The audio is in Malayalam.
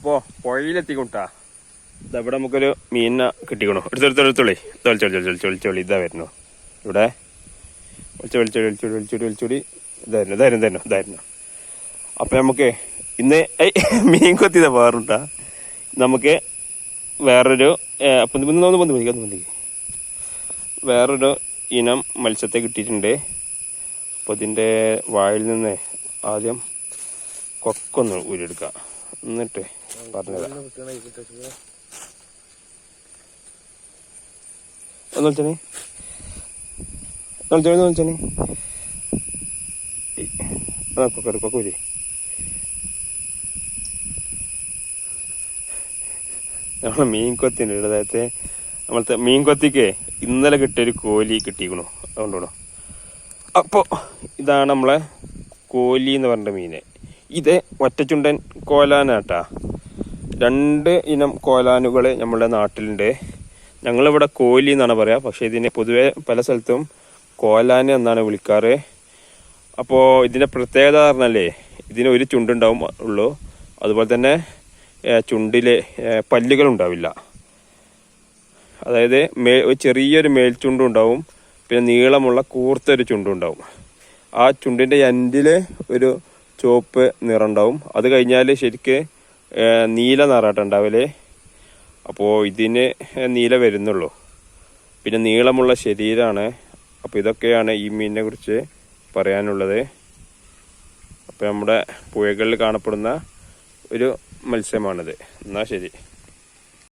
അപ്പോൾ പുഴയിലെത്തിക്കൊണ്ടാ. ഇതവിടെ നമുക്കൊരു മീനിനെ കിട്ടിക്കണോ. എടുത്തെടുത്ത് എടുത്തോളി തൊളിച്ചോളി തൊളിച്ചോളി ഇതാ വരുന്നു. ഇവിടെ. വിളിച്ചു വിളിച്ചോടി വിളിച്ചോടി വിളിച്ചോടി വിളിച്ചോടി ഇതായിരുന്നു ഇതായിരുന്നു ഇതായിരുന്നു ഇതായിരുന്നു അപ്പം നമുക്ക് ഇന്ന് മീൻ കൊത്തിയത വേറുണ്ടാ നമുക്ക് വേറൊരു അപ്പം ഒന്ന് ഒന്ന് പന്ത് പിടിക്കാം ഒന്ന് വേറൊരു ഇനം മത്സ്യത്തെ കിട്ടിയിട്ടുണ്ട്. അപ്പോൾ ഇതിന്റെ വായിൽ നിന്ന് ആദ്യം കൊക്കൊന്ന് ഊരിയെടുക്കാം എന്നിട്ട് ഒന്ന് ഒന്ന് ഊരി നമ്മളെ മീൻ കൊത്തിന്റെ അതായത് നമ്മളത്തെ മീൻ കൊത്തിക്ക് ഇന്നലെ കിട്ടിയൊരു കോലി കിട്ടിയിക്കണു അതുകൊണ്ടോ അപ്പോൾ ഇതാണ് നമ്മളെ കോലി എന്ന് പറഞ്ഞ മീന്. ഇത് ഒറ്റച്ചുണ്ടൻ കോലാനാട്ടാ. രണ്ട് ഇനം കോലാനുകൾ നമ്മുടെ നാട്ടിലുണ്ട്. ഞങ്ങളിവിടെ കോലി എന്നാണ് പറയുക പക്ഷേ ഇതിനെ പൊതുവേ പല സ്ഥലത്തും കോലാന എന്നാണ് വിളിക്കാറ്. അപ്പോൾ ഇതിന്റെ പ്രത്യേകത പറഞ്ഞാലേ ഇതിന് ഒരു ചുണ്ടുണ്ടാവും ഉള്ളൂ. അതുപോലെ തന്നെ ചുണ്ടിൽ പല്ലുകൾ ഉണ്ടാവില്ല അതായത് മേ ചെറിയൊരു മേൽചുണ്ടും ഉണ്ടാവും പിന്നെ നീളമുള്ള കൂർത്തൊരു ചുണ്ടുണ്ടാവും. ആ ചുണ്ടിന്റെ എൻഡിൽ ഒരു ചുവപ്പ് നിറം ഉണ്ടാവും അത് കഴിഞ്ഞാൽ ശരിക്ക് നീല നിറാട്ടം ഉണ്ടാവില്ലേ അപ്പോൾ ഇതിന് നീല വരുന്നുള്ളൂ. പിന്നെ നീളമുള്ള ശരീരമാണ് അപ്പോൾ ഇതൊക്കെയാണ് ഈ മീനിനെ കുറിച്ച് പറയാനുള്ളത്. അപ്പോൾ നമ്മുടെ പുഴകളിൽ കാണപ്പെടുന്ന ഒരു മത്സ്യമാണിത്. എന്നാൽ ശരി.